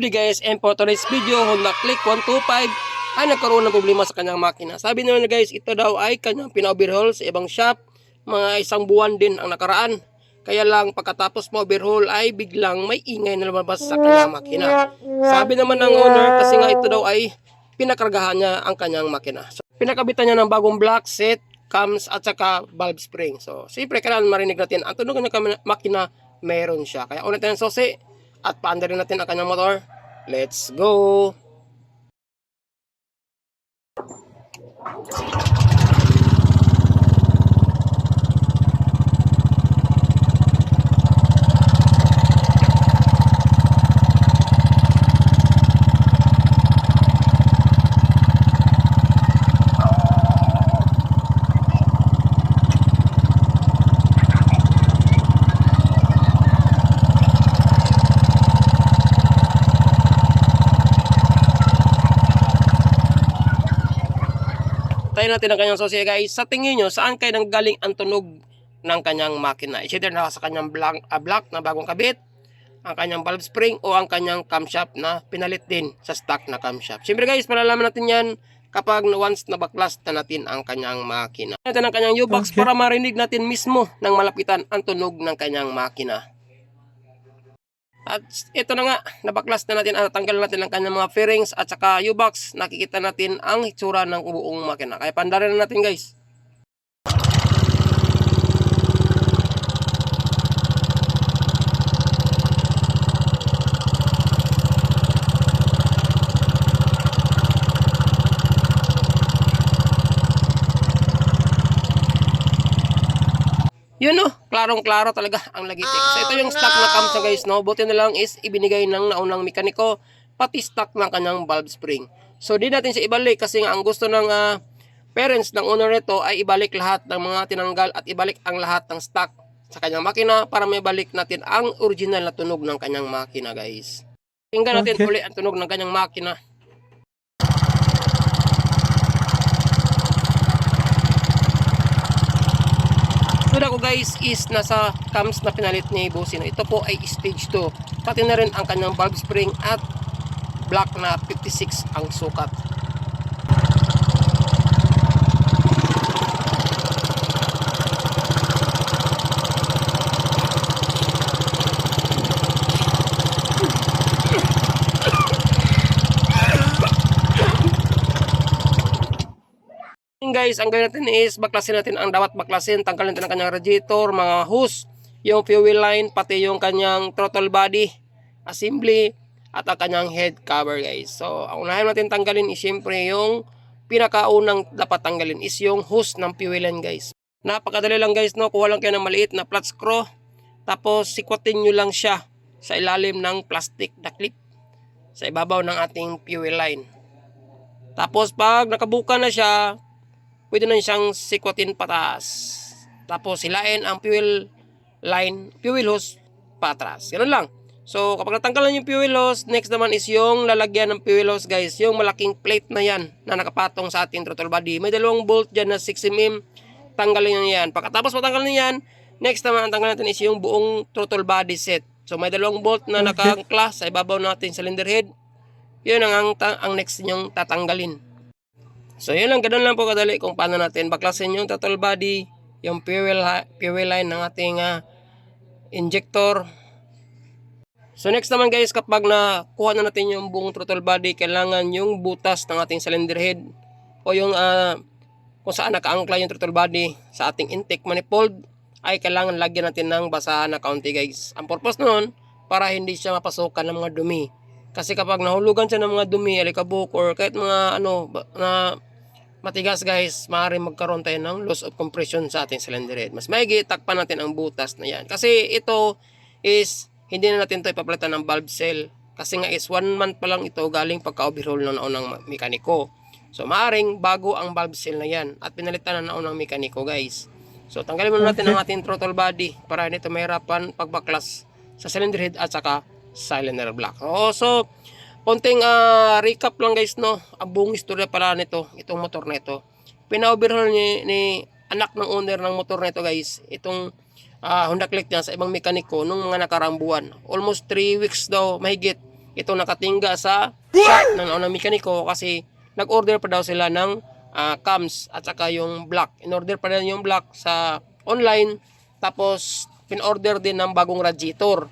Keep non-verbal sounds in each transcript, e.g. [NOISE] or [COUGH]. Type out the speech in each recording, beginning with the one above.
Day guys, and for today's video, Honda Click 125 ay nagkaroon ng problema sa kanyang makina. Sabi nila guys, ito daw ay kanyang pina-overhaul sa ibang shop. Mga isang buwan din ang nakaraan. Kaya lang pagkatapos mo overhaul ay biglang may ingay na lumabas sa kanyang makina. Sabi naman ng owner kasi nga ito daw ay pinakargahan niya ang kanyang makina. So, pinakabitan niya ng bagong block set, cams at saka valve spring. So, siyempre kailangan marinig natin ang tunog ng makina meron siya. Kaya ulit natin susi at paandarin natin ang kanyang motor. Let's go! Tayo natin ang kanyang susi guys. Sa tingin nyo, saan kayo nanggaling ang tunog ng kanyang makina? Is either nasa kanyang block, ah, block na bagong kabit, ang kanyang valve spring o ang kanyang camshaft na pinalit din sa stock na camshaft. Siyempre guys, malalaman natin yan kapag once na baklas na natin ang kanyang makina. Natin ang kanyang U-box Okay. para marinig natin mismo ng malapitan ang tunog ng kanyang makina. At ito na nga, nabaklas na natin, at tanggal natin ang kanyang mga fairings at saka U-box. Nakikita natin ang itsura ng buong makina. Kaya pandarin na natin guys. Yun no, klarong-klaro talaga [LAUGHS] ang lagitik. So ito yung stock na cams niya, guys no. Buti na lang is ibinigay ng naunang mekaniko pati stock ng kanyang valve spring. So di natin siya ibalik kasi nga ang gusto ng ah, parents ng owner nito ay ibalik lahat ng mga tinanggal at ibalik ang lahat ng stock sa kanyang makina para may balik natin ang original na tunog ng kanyang makina guys. Tingnan natin Okay. uli ang tunog ng kanyang makina. Ko guys is nasa cams na pinalit ni Bosino. Ito po ay stage 2. Pati na rin ang kanyang valve spring at block na 56 ang sukat. Yun guys, ang gawin natin is baklasin natin ang dapat baklasin. Tanggalin natin ang kanyang radiator, mga hose, yung fuel line, pati yung kanyang throttle body, assembly, at ang kanyang head cover guys. So, ang unahin natin tanggalin is syempre yung pinakaunang dapat tanggalin is yung hose ng fuel line guys. Napakadali lang guys no, kuha lang kayo ng maliit na flat screw, tapos sikwatin nyo lang siya sa ilalim ng plastic na clip sa ibabaw ng ating fuel line. Tapos pag nakabuka na siya, pwede na siyang sikwatin pataas. Tapos hilain ang fuel line, fuel hose patras. Ganun lang. So, kapag natanggalan yung fuel hose, next naman is yung lalagyan ng fuel hose, guys. Yung malaking plate na yan na nakapatong sa ating throttle body. May dalawang bolt dyan na 6mm. Tanggalin nyo yan. Pagkatapos matanggal nyo yan, next naman ang tanggal natin is yung buong throttle body set. So, may dalawang bolt na Okay. nakangkla sa ibabaw natin cylinder head. Yun ang, ang, ang next nyong tatanggalin. So yun lang, ganun lang po kadali kung paano natin baklasin yung throttle body, yung fuel, fuel line ng ating ah, injector. So next naman guys, kapag nakuha na natin yung buong throttle body, kailangan yung butas ng ating cylinder head o yung ah, kung saan nakaangkla yung throttle body sa ating intake manifold ay kailangan lagyan natin ng basahan na kaunti guys. Ang purpose noon, para hindi siya mapasukan ng mga dumi. Kasi kapag nahulugan siya ng mga dumi, alikabok, or kahit mga ano, na matigas guys, maaaring magkaroon tayo ng loss of compression sa ating cylinder head. Mas maigi, takpan natin ang butas na yan. Kasi ito is, hindi na natin ito ipapalitan ng valve cell. Kasi nga is, one month pa lang ito galing pagka-overhaul ng naunang mekaniko. So, maaring bago ang valve cell na yan at pinalitan na naunang mekaniko guys. So, tanggalin muna natin ang ating throttle body para hindi ito mahirapan pagbaklas sa cylinder head at saka cylinder block. Oh, so, konting ah, recap lang guys no. Ang buong istorya pala nito, itong motor na ito. Pina-overhaul ni, ni anak ng owner ng motor na ito guys. Itong ah, Honda Click niya sa ibang mekaniko nung mga nakaraang buwan. Almost 3 weeks daw mahigit ito nakatingga sa shop ng naunang mekaniko kasi nag-order pa daw sila ng ah, cams at saka yung block. In-order pa rin yung block sa online tapos pin-order din ng bagong radiator.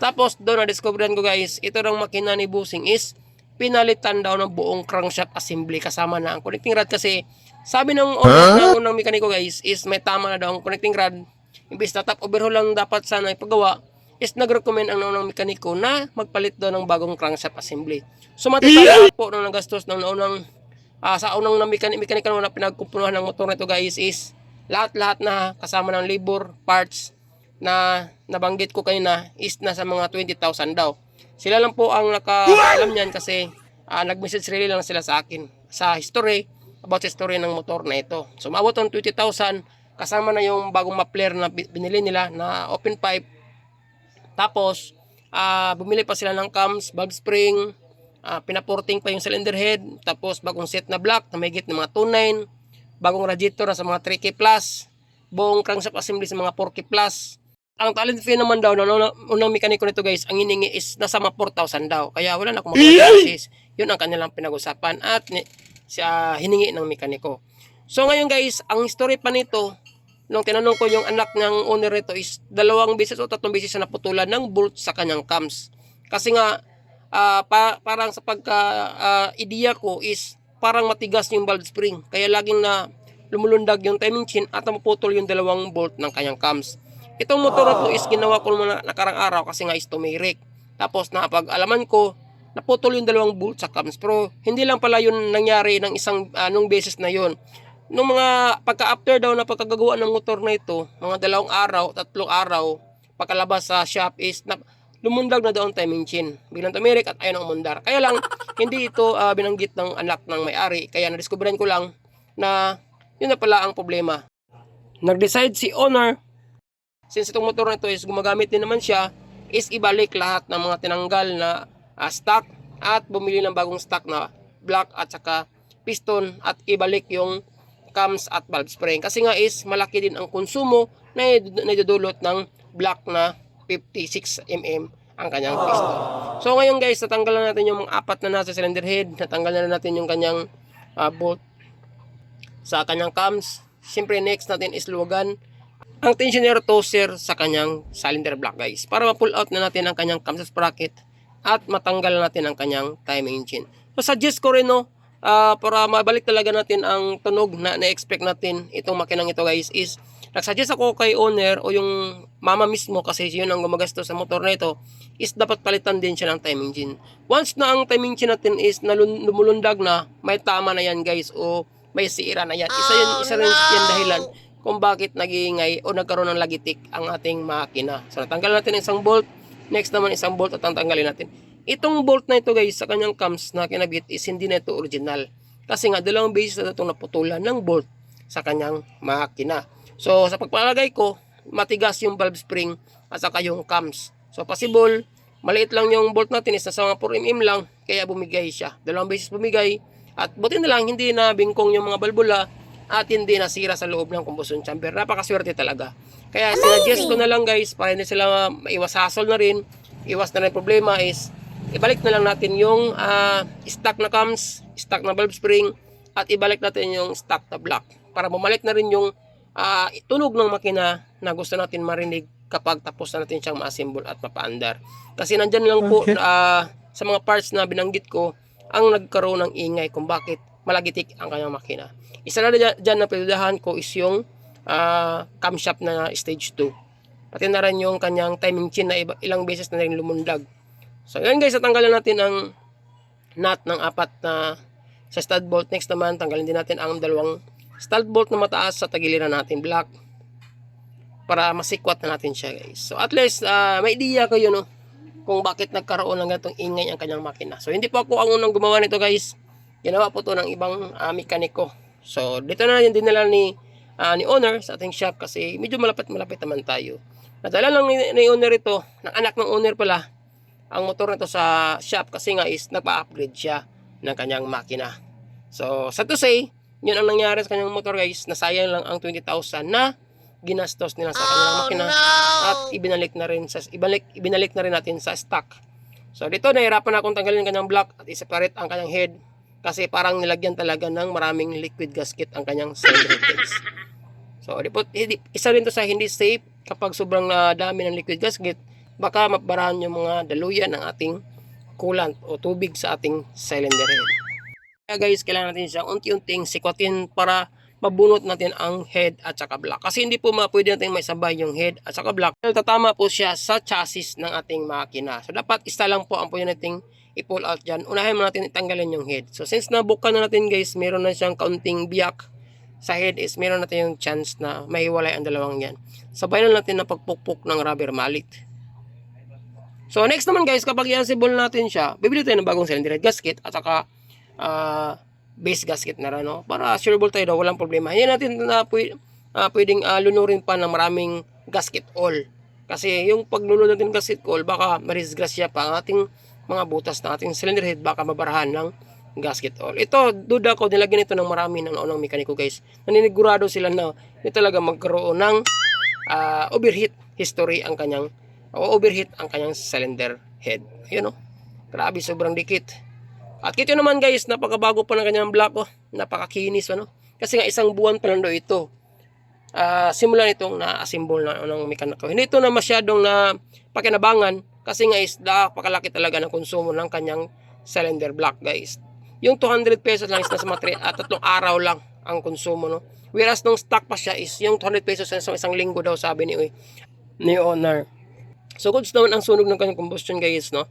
Tapos doon na-discoveran ko guys, ito ng makina ni Busing is pinalitan daw ng buong crankshaft assembly kasama na ang connecting rod kasi sabi ng owner ng unang mekaniko guys is may tama na daw ang connecting rod. Imbis na top overhaul lang dapat sana ipagawa is nag-recommend ang naunang mekaniko na magpalit daw ng bagong crankshaft assembly. So matitala po nung nagastos ng naunang ah, sa unang na mekanik mekanika na pinagkupunuhan ng motor nito guys is lahat-lahat na kasama ng labor parts na nabanggit ko kanina is nasa mga 20,000 daw. Sila lang po ang nakaalam niyan kasi ah, nag-message really lang sila sa akin sa history about sa history ng motor na ito. So maabot ang 20,000 kasama na yung bagong muffler na bi- binili nila na open pipe. Tapos ah, bumili pa sila ng cams, valve spring, ah, pinaporting pa yung cylinder head, tapos bagong set na block na may ng mga 29, bagong radiator na sa mga 3K plus, buong crankshaft assembly sa mga 4K plus. Ang talent fee naman daw, no, no, unang mekaniko nito guys, ang hiningi is nasa mga 4,000 daw. Kaya wala na mag-analysis. Yun ang kanilang pinag-usapan at ni, siya hiningi ng mekaniko. So ngayon guys, ang story pa nito, nung tinanong ko yung anak ng owner nito is dalawang beses o tatlong beses na naputulan ng bolt sa kanyang cams. Kasi nga, ah, pa, parang sa pagka ah, ideya ko is parang matigas yung valve spring. Kaya laging na lumulundag yung timing chain at maputol yung dalawang bolt ng kanyang cams. Itong motor na to is ginawa ko muna nakarang araw kasi nga is tumiric. Tapos napag-alaman ko, naputol yung dalawang bolt sa cams. Pero hindi lang pala yun nangyari ng isang anong beses na yun. Nung mga pagka-after daw na pagkagagawa ng motor na ito, mga dalawang araw, tatlong araw, pagkalabas sa shop is na, lumundag na daw ang timing chain. Bilang tumirik at ayaw nang umundar. Kaya lang, [LAUGHS] hindi ito ah, binanggit ng anak ng may-ari. Kaya nadiskubrihan ko lang na yun na pala ang problema. Nag-decide si owner, since itong motor na ito is gumagamit din naman siya, is ibalik lahat ng mga tinanggal na ah, stock at bumili ng bagong stock na block at saka piston at ibalik yung cams at valve spring. Kasi nga is malaki din ang konsumo na nadudulot ng block na 56 mm ang kanyang piston. So ngayon guys, natanggalan natin yung mga apat na nasa cylinder head, natanggalan na natin yung kanyang ah, bolt sa kanyang cams. Siyempre next natin is luwagan ang tensioner toaster sa kanyang cylinder block guys para ma-pull out na natin ang kanyang cam sprocket at matanggal natin ang kanyang timing chain. So suggest ko rin no ah, para mabalik talaga natin ang tunog na na-expect natin itong makinang ito guys is nagsuggest ako kay owner o yung mama mismo kasi yun ang gumagastos sa motor na ito is dapat palitan din siya ng timing chain. Once na ang timing chain natin is lumulundag na, may tama na yan guys o may sira na yan. Isa yun, isa rin yan dahilan kung bakit nag-iingay o nagkaroon ng lagitik ang ating makina. So natanggal natin ang isang bolt, next naman isang bolt at tanggalin natin. Itong bolt na ito guys sa kanyang cams na kinabit is hindi na ito original. Kasi nga dalawang beses na itong naputulan ng bolt sa kanyang makina. So sa pagpalagay ko, matigas yung valve spring at saka yung cams. So possible, maliit lang yung bolt natin is nasa mga 4 mm lang kaya bumigay siya. Dalawang beses bumigay at buti na lang hindi na bingkong yung mga balbula at hindi nasira sa loob ng combustion chamber. Napakaswerte talaga. Kaya sinuggest ko na lang guys para hindi sila maiwas hassle na rin, iwas na rin problema is ibalik na lang natin yung ah, stock na cams, stock na valve spring at ibalik natin yung stock na block para bumalik na rin yung ah, tunog ng makina na gusto natin marinig kapag tapos na natin siyang ma-assemble at mapaandar. Kasi nandyan lang po ah, sa mga parts na binanggit ko ang nagkaroon ng ingay kung bakit malagitik ang kanyang makina. Isa na dyan, na pinudahan ko is yung ah, camshaft na stage 2. Pati na rin yung kanyang timing chain na iba, ilang beses na rin lumundag. So yun guys, natanggalan natin ang nut ng apat na sa stud bolt. Next naman, tanggalin din natin ang dalawang stud bolt na mataas sa tagiliran natin black para masikwat na natin siya guys. So at least ah, may idea kayo no kung bakit nagkaroon ng ganitong ingay ang kanyang makina. So hindi po ako ang unang gumawa nito guys. Ginawa po to ng ibang ah, mekaniko. So dito na yung dinala ni ah, ni owner sa ating shop kasi medyo malapit-malapit naman tayo. Nadala lang ni, ni owner ito, ng anak ng owner pala, ang motor nito sa shop kasi nga is nagpa-upgrade siya ng kanyang makina. So, sad to say, yun ang nangyari sa kanyang motor guys, nasayang lang ang 20,000 na ginastos nila sa kanyang makina at ibinalik na rin sa ibalik ibinalik na rin natin sa stock So dito nahirapan akong tanggalin ang kanyang block at i-separate ang kanyang head kasi parang nilagyan talaga ng maraming liquid gasket ang kanyang cylinder guys. So isa rin to sa hindi safe kapag sobrang ah, dami ng liquid gasket baka mabarahan yung mga daluyan ng ating coolant o tubig sa ating cylinder head. Kaya guys, kailangan natin siyang unti-unting sikwatin para mabunot natin ang head at saka block. Kasi hindi po pwede natin may sabay yung head at saka block. Tatama po siya sa chassis ng ating makina. So dapat isa lang po ang pwede nating i-pull out dyan. Unahin mo natin itanggalin yung head. So since nabuka na natin guys, meron na siyang kaunting biyak sa head is meron natin yung chance na mahiwalay ang dalawang yan. Sabay na natin na pagpukpok ng rubber mallet. So next naman guys, kapag i-assemble natin siya, bibili tayo ng bagong cylinder head gasket at saka ah, base gasket na rin, no? Para sureable tayo daw, walang problema. Hindi natin na pwede, pwedeng ah, lunurin pa ng maraming gasket oil. Kasi yung paglulun natin gasket oil, baka marisgrasya pa ang ating mga butas na ating cylinder head, baka mabarahan ng gasket oil. Ito, duda ko, nilagyan ito ng marami ng naunang mekaniko guys. Naninigurado sila na hindi talaga magkaroon ng ah, overheat history ang kanyang o overheat ang kanyang cylinder head. Yun o. Grabe, sobrang dikit. At kito naman guys, napakabago pa ng kanyang block oh. Napakakinis ano. Kasi nga isang buwan pa lang ito. Ah, simula nitong na-assemble na ng mekaniko. Hindi ito na masyadong na pakinabangan kasi nga is napakalaki talaga ng konsumo ng kanyang cylinder block guys. Yung 200 pesos lang is nasa mga ah, tatlong araw lang ang konsumo no. Whereas nung stock pa siya is yung 200 pesos sa isang linggo daw sabi ni ni owner. So goods naman ang sunog ng kanyang combustion guys no.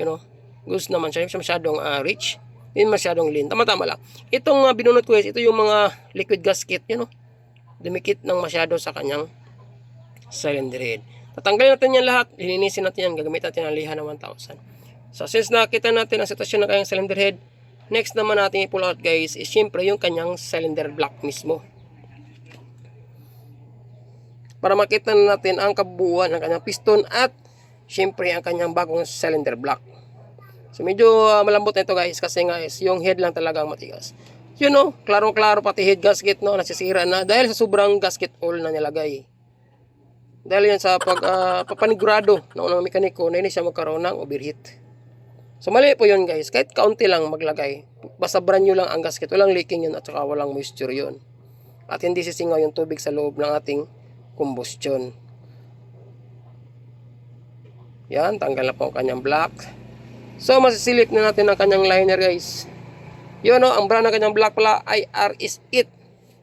You know, goods naman siya, siya masyadong ah, rich, hindi masyadong lean. Tama-tama lang. Itong uh, binunot ko guys, ito yung mga liquid gasket, you know. Dumikit ng masyado sa kanyang cylinder head. Tatanggalin natin yan lahat, lilinisin natin yan, gagamit natin ang liha na 1,000. So since nakita natin ang sitwasyon ng kanyang cylinder head, next naman natin i-pull out guys is syempre yung kanyang cylinder block mismo. Para makita na natin ang kabuuan ng kanyang piston at syempre ang kanyang bagong cylinder block. So medyo ah, malambot na ito guys kasi nga is yung head lang talaga ang matigas. Yun know, klarong-klaro pati head gasket no, nasisira na dahil sa sobrang gasket oil na nilagay. Dahil yan sa pag ah, papanigurado ng unang mekaniko na hindi siya magkaroon ng overheat. So mali po yun guys, kahit kaunti lang maglagay. Basta brand lang ang gasket, walang leaking yun at saka walang moisture yun. At hindi sisingaw yung tubig sa loob ng ating combustion. Yan, tanggal na po ang kanyang black. So, masisilip na natin ang kanyang liner guys. Yun no, ang brand ng kanyang black pala ay RS It.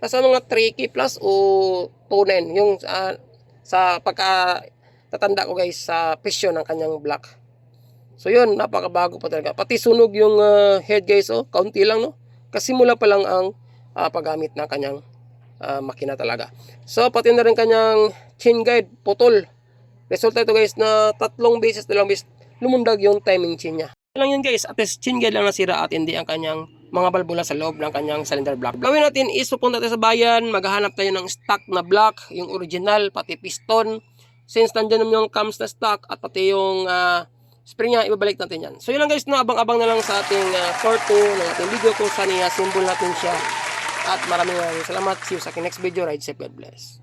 Sa mga 3K plus o 2 yung ah, sa pagka tatanda ko guys sa presyo ng kanyang black. So yun, napakabago pa talaga. Pati sunog yung ah, head guys, oh, kaunti lang no. Kasimula pa lang ang ah, paggamit ng kanyang ah, makina talaga. So pati na rin kanyang chain guide, putol. Resulta ito guys na tatlong beses, dalawang beses lumundag yung timing chain niya. Lang yun guys, at least chain guide lang nasira at hindi ang kanyang mga balbula sa loob ng kanyang cylinder block. Gawin natin is pupunta tayo sa bayan, maghahanap tayo ng stock na block, yung original, pati piston. Since nandyan naman yung cams na stock at pati yung ah, spring niya, ibabalik natin yan. So yun lang guys, no, abang-abang na lang sa ating uh, part 2 ng ating video kung saan i-assemble natin siya. At maraming maraming salamat. See you sa aking next video. Ride safe, God bless.